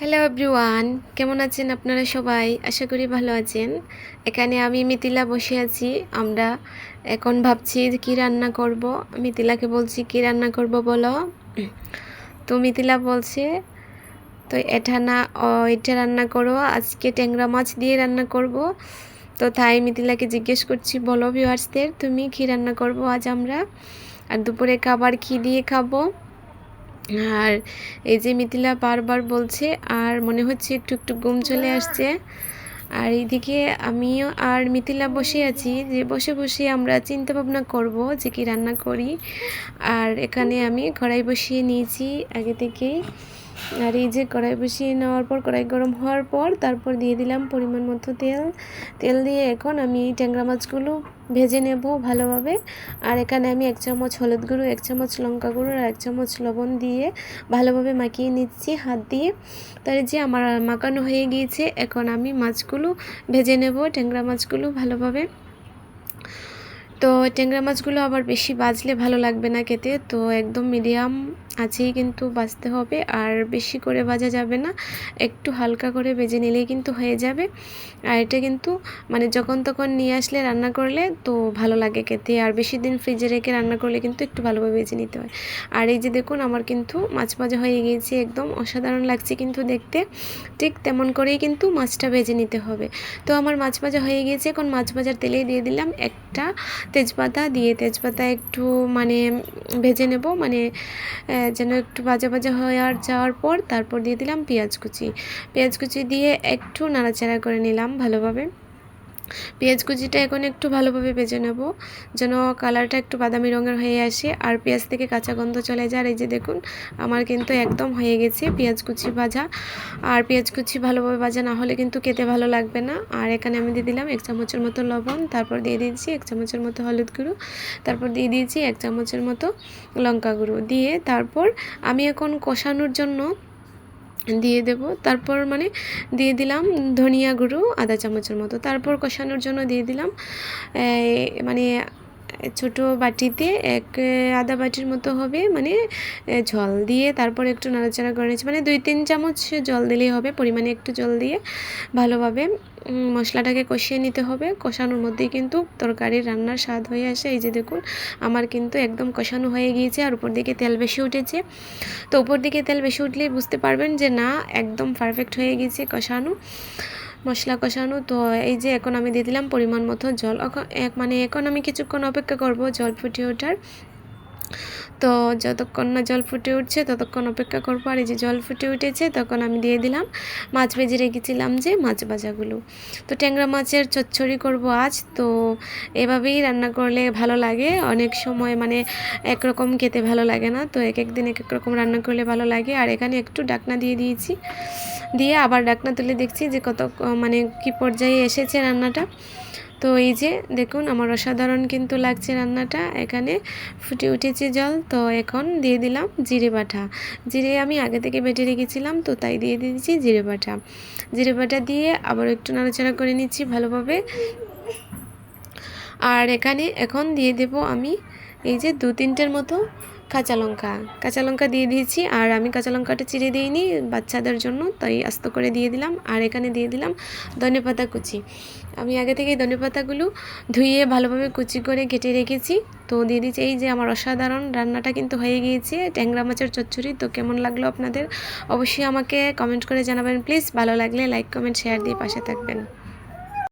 Hello everyone কেমন আছেন আপনারা সবাই? আশা করি ভালো আছেন। এখানে আমি মিতিলা বসে আছি। আমরা এখন ভাবছি কী রান্না করব। মিতিলাকে বলছি, কী রান্না করব বলো? তো মিতিলা বলছে, তো এটা না এটা রান্না করো। আজকে ট্যাংরা মাছ দিয়ে রান্না করব। তো তাই মিতিলাকে জিজ্ঞেস করছি, বলো ভিউয়ার্সদের তুমি কী রান্না করব আজ আমরা? আর দুপুরে খাবার কী দিয়ে খাব? আর এই যে মিথিলা বারবার বলছে, আর মনে হচ্ছে একটু একটু ঘুম চলে আসছে। আর এইদিকে আমিও আর মিথিলা বসে আছি, যে বসে বসে আমরা চিন্তা ভাবনা করব যে কি রান্না করি। আর এখানে আমি কড়াই বসিয়ে নিয়েছি আগে থেকেই। আর এই যে কড়াই বসিয়ে নেওয়ার পর, কড়াই গরম হওয়ার পর, তারপর দিয়ে দিলাম পরিমাণ মতো তেল। তেল দিয়ে এখন আমি এই ট্যাংরা মাছগুলো ভেজে নেব ভালোভাবে। আর এখানে আমি এক চামচ হলুদ গুঁড়ো, এক চামচ লঙ্কা গুঁড়ো আর এক চামচ লবণ দিয়ে ভালোভাবে মাখিয়ে নিচ্ছি হাত দিয়ে। তার যে আমার মাখানো হয়ে গিয়েছে, এখন আমি মাছগুলো ভেজে নেব, ট্যাংরা মাছগুলো ভালোভাবে। তো ট্যাংরা মাছগুলো আবার বেশি বাজলে ভালো লাগবে না খেতে, তো একদম মিডিয়াম আছেই কিন্তু বাজতে হবে, আর বেশি করে বাজা যাবে না। একটু হালকা করে বেজে নিলেই কিন্তু হয়ে যাবে। আর এটা কিন্তু মানে যখন তখন নিয়ে আসলে রান্না করলে তো ভালো লাগে খেতে। আর বেশি দিন ফ্রিজে রেখে রান্না করলে কিন্তু একটু ভালোভাবে বেজে নিতে হয়। আর এই যে দেখুন, আমার কিন্তু মাছ ভাজা হয়ে গিয়েছে, একদম অসাধারণ লাগছে কিন্তু দেখতে। ঠিক তেমন করেই কিন্তু মাছটা ভেজে নিতে হবে। তো আমার মাছ ভাজা হয়ে গিয়েছে, এখন মাছ ভাজার তেলেই দিয়ে দিলাম একটা তেজপাতা। দিয়ে তেজপাতা একটু মানে ভেজে নেব। মানে যেন একটু ভাজা ভাজা হয়ে আর যাওয়ার পর তারপর দিয়ে দিলাম পেঁয়াজ কুচি। পেঁয়াজ কুচি দিয়ে একটু নাড়াচাড়া করে নিলাম ভালোভাবে। পেঁয়াজ কুচিটা এখন একটু ভালোভাবে ভেজে নেব, যেন কালারটা একটু বাদামি রঙের হয়ে আসে আর পেঁয়াজ থেকে কাঁচা গন্ধ চলে যায়। আর এই যে দেখুন, আমার কিন্তু একদম হয়ে গেছে পেঁয়াজ কুচি ভাজা। আর পেঁয়াজ কুচি ভালোভাবে ভাজা না হলে কিন্তু খেতে ভালো লাগবে না। আর এখানে আমি দিয়ে দিলাম এক চামচের মতো লবণ, তারপর দিয়ে দিয়েছি এক চামচের মতো হলুদ গুঁড়ো, তারপর দিয়ে দিয়েছি এক চামচের মতো লঙ্কা গুঁড়ো। দিয়ে তারপর আমি এখন কষানোর জন্য দিয়ে দেব। তারপর মানে দিয়ে দিলাম ধনিয়া গুঁড়ো আধা চামচের মতো। তারপর কষানোর জন্য দিয়ে দিলাম মানে ছোট বাটিতে এক আধা বাটির মতো হবে মানে জল দিয়ে তারপর একটু নাড়াচাড়া করে নিচ্ছি। মানে দুই, তিন চামচ জল দিলেই হবে, পরিমাণে একটু জল দিয়ে ভালোভাবে মশলাটাকে কষিয়ে নিতে হবে। কষানোর মধ্যেই কিন্তু তরকারির রান্নার স্বাদ হয়ে আসে। এই যে দেখুন, আমার কিন্তু একদম কষানো হয়ে গিয়েছে আর উপর দিকে তেল বেশি উঠেছে। তো উপর দিকে তেল বেশি উঠলেই বুঝতে পারবেন যে না, একদম পারফেক্ট হয়ে গিয়েছে কষানো, মশলা কষানো। তো এই যে এখন আমি দিয়ে দিলাম পরিমাণ মতো জল। এক মানে এখন আমি কিছুক্ষণ অপেক্ষা করব জল ফুটিয়ে ওঠার। তো যতক্ষণ না জল ফুটে উঠছে, ততক্ষণ অপেক্ষা করব। আর এই যে জল ফুটে উঠেছে, তখন আমি দিয়ে দিলাম মাছ ভেজে রেখেছিলাম যে মাছ ভাজাগুলো। তো ট্যাংরা মাছের চচ্চড়ি করব আজ। তো এভাবেই রান্না করলে ভালো লাগে। অনেক সময় মানে একরকম খেতে ভালো লাগে না। তো এক এক দিন এক এক রকম রান্না করলে ভালো লাগে। আর এখানে একটু ডাকনা দিয়ে দিয়েছি। দিয়ে আবার ডাকনা তুলে দেখছি যে কত মানে কি পর্যায়ে এসেছে রান্নাটা। তো এই যে দেখুন, আমার অসাধারণ কিন্তু লাগছে রান্নাটা। এখানে ফুটে উঠেছে জল, তো এখন দিয়ে দিলাম জিরে বাটা। জিরে আমি আগে থেকে বেটে রেখেছিলাম, তো তাই দিয়ে দিয়েছি জিরে বাটা। জিরে বাটা দিয়ে আবার একটু নাড়াচাড়া করে নিচ্ছি ভালোভাবে। আর এখানে এখন দিয়ে দেব আমি এই যে দু তিনটের মতো কাঁচা লঙ্কা। কাঁচা লঙ্কা দিয়ে দিয়েছি, আর আমি কাঁচা লঙ্কাটা চিড়ে দিইনি, বাচ্চাদের জন্য, তাই আস্ত করে দিয়ে দিলাম, আর এখানে দিয়ে দিলাম ধনে পাতা কুচি। আমি আগে থেকে ধনে পাতাগুলো ধুয়ে ভালোভাবে কুচি করে কেটে রেখেছি। তো দিয়ে দিচ্ছি এই যে আমার অসাধারণ রান্নাটা কিন্তু হয়ে গিয়েছে, ট্যাংরা মাছের চচ্চড়ি। তো কেমন লাগল আপনাদের? অবশ্যই আমাকে কমেন্ট করে জানাবেন প্লিজ ভালো লাগলে লাইক কমেন্ট শেয়ার দিয়ে পাশে থাকবেন।